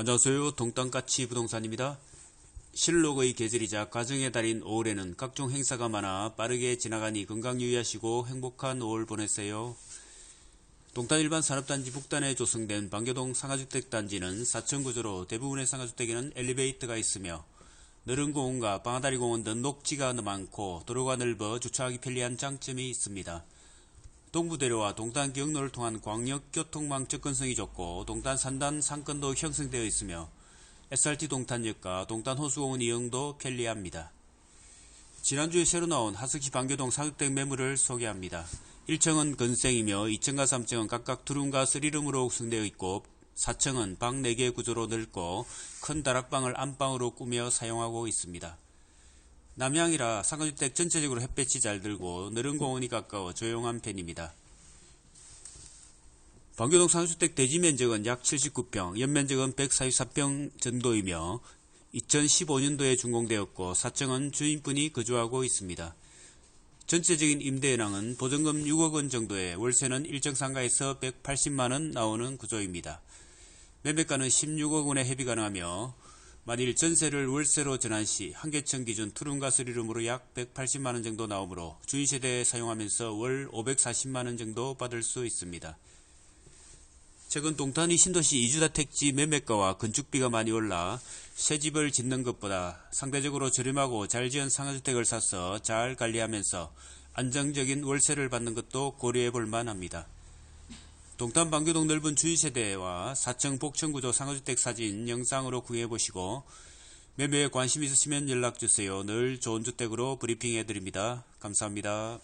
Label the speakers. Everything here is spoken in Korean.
Speaker 1: 안녕하세요. 동땅까치 부동산입니다. 실록의 계절이자 가정의 달인 5월에는 각종 행사가 많아 빠르게 지나가니 건강 유의하시고 행복한 5월 보내세요. 동탄 일반 산업단지 북단에 조성된 방교동 상가주택 단지는 4층 구조로 대부분의 상가주택에는 엘리베이터가 있으며 너른 공원과 방아다리 공원 등 녹지가 많고 도로가 넓어 주차하기 편리한 장점이 있습니다. 동부대로와 동탄 경로를 통한 광역교통망 접근성이 좋고 동탄 산단 상권도 형성되어 있으며 SRT 동탄역과 동탄 호수공원 이용도 편리합니다. 지난주에 새로 나온 하스키 방교동 사극댁 매물을 소개합니다. 1층은 건생이며 2층과 3층은 각각 두룸과 쓰리룸으로 구성되어 있고 4층은 방 4개 구조로 넓고 큰 다락방을 안방으로 꾸며 사용하고 있습니다. 남향이라 상가주택 전체적으로 햇볕이 잘 들고 너른 공원이 가까워 조용한 편입니다. 방교동 상가주택 대지 면적은 약 79평, 연면적은 144평 정도이며 2015년도에 준공되었고 4층은 주인분이 거주하고 있습니다. 전체적인 임대인항은 보증금 6억 원 정도에 월세는 일정 상가에서 180만 원 나오는 구조입니다. 매매가는 16억 원에 협의 가능하며 만일 전세를 월세로 전환 시 한개층 기준 투룸과 쓰리룸으로 약 180만 원 정도 나오므로 주인세대 사용하면서 월 540만 원 정도 받을 수 있습니다. 최근 동탄이 신도시 이주다택지 매매가와 건축비가 많이 올라 새 집을 짓는 것보다 상대적으로 저렴하고 잘 지은 상가주택을 사서 잘 관리하면서 안정적인 월세를 받는 것도 고려해 볼 만합니다. 동탄 방교동 넓은 주유세대와 4층 복층구조 상가주택 사진 영상으로 구해보시고 매매에 관심 있으시면 연락주세요. 늘 좋은 주택으로 브리핑해 드립니다. 감사합니다.